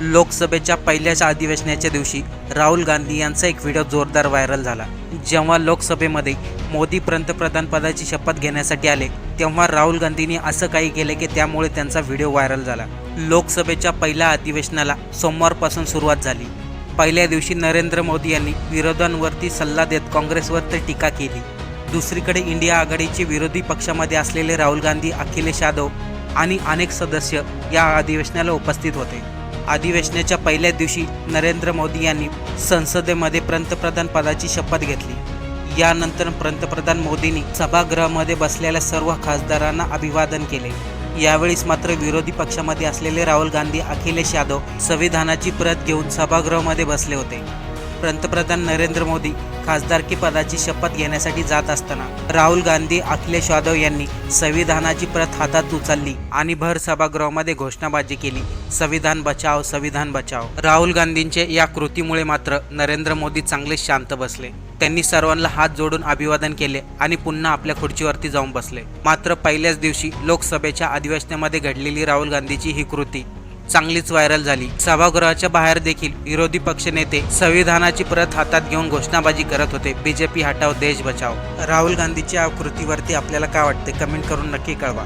लोकसभेच्या पहिल्याच अधिवेशनाच्या दिवशी राहुल गांधी यांचा एक व्हिडिओ जोरदार व्हायरल झाला. जेव्हा लोकसभेमध्ये मोदी पंतप्रधान पदाची शपथ घेण्यासाठी आले तेव्हा राहुल गांधींनी असं काही केले की त्यामुळे त्यांचा व्हिडिओ व्हायरल झाला. लोकसभेच्या पहिल्या अधिवेशनाला सोमवारपासून सुरुवात झाली. पहिल्या दिवशी नरेंद्र मोदी यांनी विरोधांवरती सल्ला देत काँग्रेसवर टीका केली. दुसरीकडे इंडिया आघाडीचे विरोधी पक्षामध्ये असलेले राहुल गांधी अखिलेश यादव आणि अनेक सदस्य या अधिवेशनाला उपस्थित होते. अधिवेशनाच्या पहिल्या दिवशी नरेंद्र मोदी यांनी संसदेमध्ये पंतप्रधान पदाची शपथ घेतली. यानंतर पंतप्रधान मोदींनी सभागृहामध्ये बसलेल्या सर्व खासदारांना अभिवादन केले. यावेळीस मात्र विरोधी पक्षामध्ये असलेले राहुल गांधी अखिलेश यादव संविधानाची प्रत घेऊन सभागृहामध्ये बसले होते. पंतप्रधान नरेंद्र मोदी खासदारकी पदाची शपथ घेण्यासाठी जात असताना राहुल गांधी अखिलेश यादव यांनी संविधानाची प्रत हातात उचलली आणि भर सभागृहामध्ये घोषणाबाजी केली. संविधान बचाव संविधान बचाव राहुल गांधींचे या कृतीमुळे मात्र नरेंद्र मोदी चांगले शांत बसले. त्यांनी सर्वांना हात जोडून अभिवादन केले आणि पुन्हा आपल्या खुर्चीवरती जाऊन बसले. मात्र पहिल्याच दिवशी लोकसभेच्या अधिवेशनामध्ये घडलेली राहुल गांधीची ही कृती चांगलीच व्हायरल झाली. सभागृहाच्या बाहेर देखील विरोधी पक्षनेते संविधानाची प्रत हातात घेऊन घोषणाबाजी करत होते. बीजेपी हटाव देश बचाव राहुल गांधीच्या आकृतीवरती कृतीवरती आपल्याला काय वाटते कमेंट करून नक्की कळवा.